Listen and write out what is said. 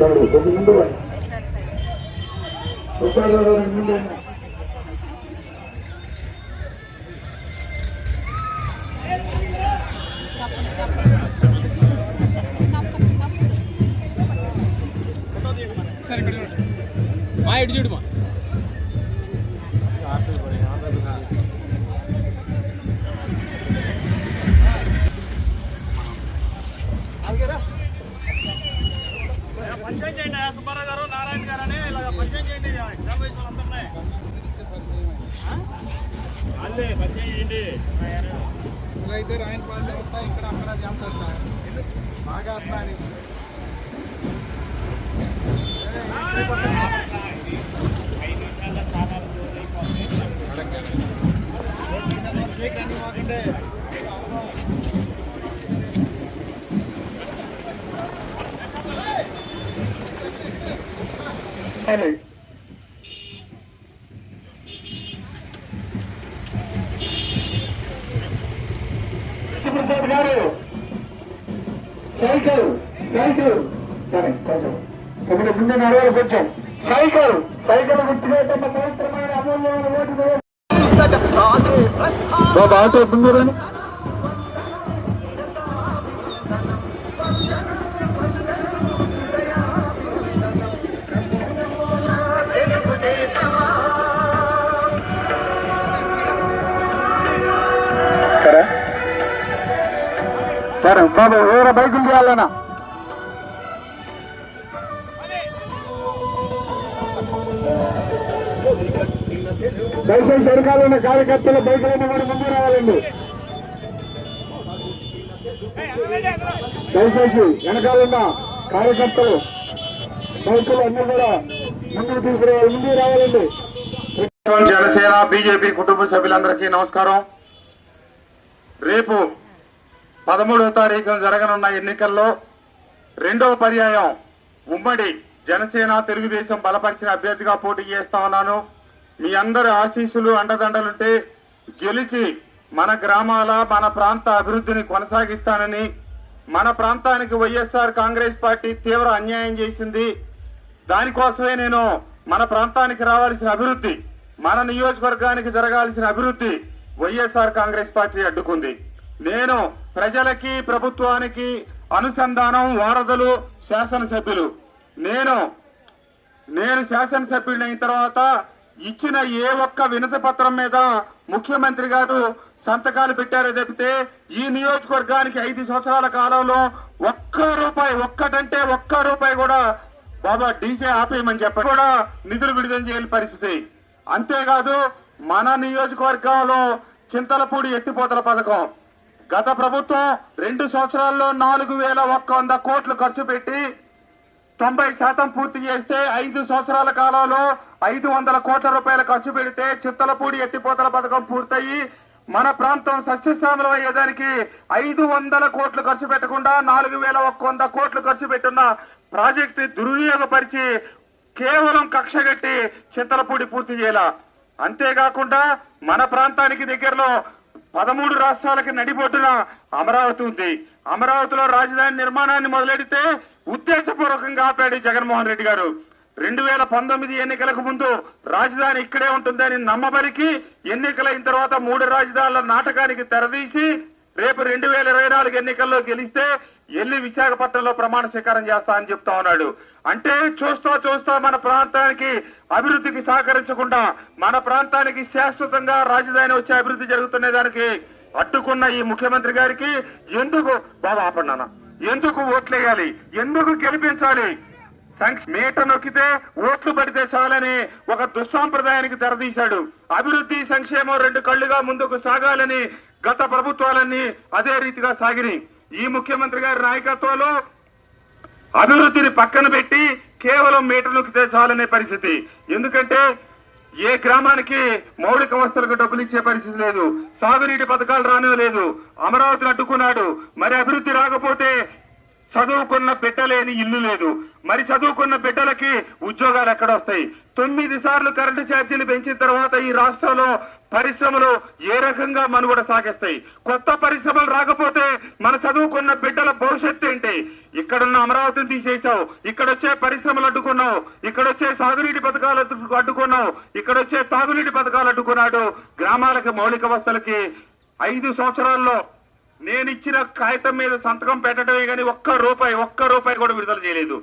కొద్ది ముందు పోయి. ఉత్తరాలు రెండు ముందు ఉన్నాయి. మా ఇటు చూడు మా పరిచయం చేయండి సుబ్బారావు గారు నారాయణ గారు అని ఇలాగ పరిచయం చేయండి. గ్రామ వయసులందరినీ అల్లే పరిచయం చేయండి. అసలు అయితే రాయన పాటలు ఉంటాయి ఇక్కడ అక్కడ చేస్తాడు సార్ బాగా అభిమాని Hey. ప్రసాద్ గారు. Cycle cycle. సరే కొంచెం. ఇప్పుడు ముందు నడవాలి కొంచెం. సైకిల్ సైకిల్ తమ పవిత్రమైన అమూల్యమైన ఓటు ఆటో ముందు రండి. సరే బాబు వేరే బైకులు చేయాలన్నా దయచేసి వెనకాల ఉన్న కార్యకర్తలు బైకులను కూడా ముందు రావాలండి. దయచేసి వెనకాల ఉన్న కార్యకర్తలు బైకులు అన్ని కూడా ముందుకు తీసుకురావాలి ముందుకు రావాలండి. జనసేన బీజేపీ కుటుంబ సభ్యులందరికీ నమస్కారం. రేపు పదమూడవ తారీఖున జరగనున్న ఎన్నికల్లో రెండవ పర్యాయం ఉమ్మడి జనసేన తెలుగుదేశం బలపరిచిన అభ్యర్థిగా పోటీ చేస్తా ఉన్నాను. మీ అందరి ఆశీస్సులు అండదండలుంటే గెలిచి మన గ్రామాల మన ప్రాంత అభివృద్ధిని కొనసాగిస్తానని మన ప్రాంతానికి వైఎస్ఆర్ కాంగ్రెస్ పార్టీ తీవ్ర అన్యాయం చేసింది. దానికోసమే నేను మన ప్రాంతానికి రావాల్సిన అభివృద్ధి మన నియోజకవర్గానికి జరగాల్సిన అభివృద్ధి వైఎస్ఆర్ కాంగ్రెస్ పార్టీ అడ్డుకుంది. నేను ప్రజలకి ప్రభుత్వానికి అనుసంధానం వారధులు శాసనసభ్యులు. నేను నేను శాసనసభ్యుడిని అయిన తర్వాత ఇచ్చిన ఏ ఒక్క వినతి పత్రం మీద ముఖ్యమంత్రి గారు సంతకాలు పెట్టారో తప్పితే ఈ నియోజకవర్గానికి ఐదు సంవత్సరాల కాలంలో ఒక్క రూపాయి ఒక్కటంటే ఒక్క రూపాయి కూడా బాబా డీజే ఆపేయమని చెప్పి కూడా నిధులు విడుదల చేయని పరిస్థితి. అంతేకాదు మన నియోజకవర్గంలో చింతలపూడి ఎత్తిపోతల పథకం. గత ప్రభుత్వం రెండు సంవత్సరాల్లో నాలుగు వేల ఒక్క వంద కోట్లు ఖర్చు పెట్టి తొంభై శాతం పూర్తి చేస్తే ఐదు సంవత్సరాల కాలంలో ఐదు వందల కోట్ల రూపాయలు ఖర్చు పెడితే చిత్తలపూడి ఎత్తిపోతల పథకం పూర్తయి మన ప్రాంతం సస్యశ్యామలం అయ్యేదానికి ఐదు వందల కోట్లు ఖర్చు పెట్టకుండా నాలుగు వేల ఒక్క వంద కోట్లు ఖర్చు పెట్టున్న ప్రాజెక్టు దుర్వినియోగపరిచి కేవలం కక్షగట్టి చింతలపూడి పూర్తి చేయాల. అంతేకాకుండా మన ప్రాంతానికి దగ్గరలో పదమూడు రాష్ట్రాలకి నడిబొడ్డున అమరావతి ఉంది. అమరావతిలో రాజధాని నిర్మాణాన్ని మొదలెడితే ఉద్దేశపూర్వకంగా ఆపాడు జగన్మోహన్ రెడ్డి గారు. రెండు వేల పంతొమ్మిది ఎన్నికలకు ముందు రాజధాని ఇక్కడే ఉంటుందని నమ్మబలికి ఎన్నికలైన తర్వాత మూడు రాజధానుల నాటకానికి తెరదీసి రేపు రెండు వేల ఇరవై నాలుగు ఎన్నికల్లో గెలిస్తే ఎల్లి విశాఖపట్నంలో ప్రమాణ స్వీకారం చేస్తా అని చెప్తా ఉన్నాడు. అంటే చూస్తా చూస్తా మన ప్రాంతానికి అభివృద్ధికి సహకరించకుండా మన ప్రాంతానికి శాశ్వతంగా రాజధాని వచ్చే అభివృద్ధి జరుగుతున్న దానికి అడ్డుకున్న ఈ ముఖ్యమంత్రి గారికి ఎందుకు బాబా ఆపండి ఎందుకు ఓట్లేయాలి ఎందుకు గెలిపించాలి? సంక్ష- మీట నొక్కితే ఓట్లు పడితే చాలని ఒక దుస్సాంప్రదాయానికి తెరదీశాడు అభివృద్ధి సంక్షేమం రెండు కళ్ళుగా ముందుకు సాగాలని గత ప్రభుత్వాలన్నీ అదే రీతిగా సాగినాయి. ఈ ముఖ్యమంత్రి గారి నాయకత్వంలో అభివృద్ధిని పక్కన పెట్టి కేవలం మీటర్లకు నొక్కితే చాలనే పరిస్థితి. ఎందుకంటే ఏ గ్రామానికి మౌలిక వస్తువులకు డబ్బులు ఇచ్చే పరిస్థితి లేదు. సాగునీటి పథకాలు రానే లేదు. అమరావతిని అడ్డుకున్నాడు. మరి అభివృద్ధి రాకపోతే చదువుకున్న బిడ్డలేని ఇల్లు లేదు. మరి చదువుకున్న బిడ్డలకి ఉద్యోగాలు ఎక్కడ వస్తాయి? తొమ్మిది సార్లు కరెంటు ఛార్జీలు పెంచిన తర్వాత ఈ రాష్ట్రంలో పరిశ్రమలు ఏ రకంగా మనుగడ సాగిస్తాయి? కొత్త పరిశ్రమలు రాకపోతే మన చదువుకున్న బిడ్డల ఇక్కడున్న అమరావతిని తీసేసావు ఇక్కడ వచ్చే పరిశ్రమలు అడ్డుకున్నావు. ఇక్కడ వచ్చే సాగునీటి పథకాలు అడ్డుకున్నావు. ఇక్కడ వచ్చే తాగునీటి పథకాలు అడ్డుకున్నాడు గ్రామాలకు మౌలిక వసతులకి. ఐదు సంవత్సరాల్లో నేను ఇచ్చిన కాగితం మీద సంతకం పెట్టడమే కానీ ఒక్క రూపాయి ఒక్క రూపాయి కూడా విడుదల చేయలేదు.